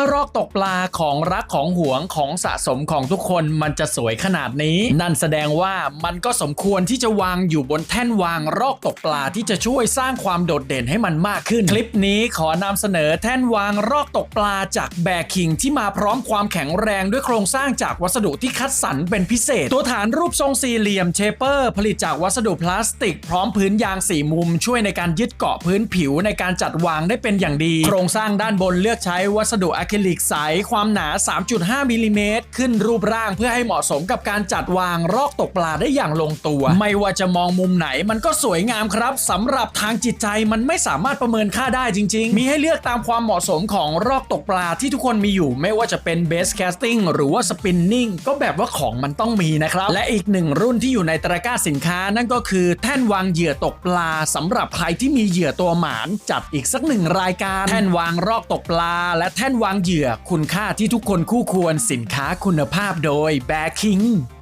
ารอกตกปลาของรักของหวงของสะสมของทุกคนมันจะสวยขนาดนี้ นั่นแสดงว่ามันก็สมควรที่จะวางอยู่บนแท่นวางรอกตกปลาที่จะช่วยสร้างความโดดเด่นให้มันมากขึ้น คลิปนี้ขอนำเสนอแท่นวางรอกตกปลาจากแบคิงที่มาพร้อมความแข็งแรงด้วยโครงสร้างจากวัสดุที่คัดสรรเป็นพิเศษ ตัวฐานรูปทรงสี่เหลี่ยมเชเปอร์ ผลิตจากวัสดุพลาสติก พร้อมพื้นยางสี่มุม ช่วยในการยึดเกาะพื้นผิวในการจัดวางได้เป็นอย่างดี โครงสร้างด้านบนเลือกใช้วัสดุอะคริลิกใสความหนา 3.5มิลลิเมตรขึ้นรูปร่างเพื่อให้เหมาะสมกับการจัดวางรอกตกปลาได้อย่างลงตัว ไม่ว่าจะมองมุมไหนมันก็สวยงามครับสำหรับทางจิตใจมันไม่สามารถประเมินค่าได้จริง ๆ มีให้เลือกตามความเหมาะสมของรอกตกปลาที่ทุกคนมีอยู่ ไม่ว่าจะเป็นเบสแคสติ้งหรือว่าสปินนิ่งก็แบบว่าของมันต้องมีนะครับ และอีกหนึ่งรุ่นที่อยู่ในตะกร้าสินค้านั่นก็คือแท่นวางเหยื่อตกปลาสำหรับใครที่มีเหยื่อตัวหมานจัดอีกสักหนึ่งรายการ แท่นวางรอกตกปลา และแท่นวางเหยื่อคุณค่าที่ทุกคนคู่ควรสินค้าคุณภาพโดยแบคิง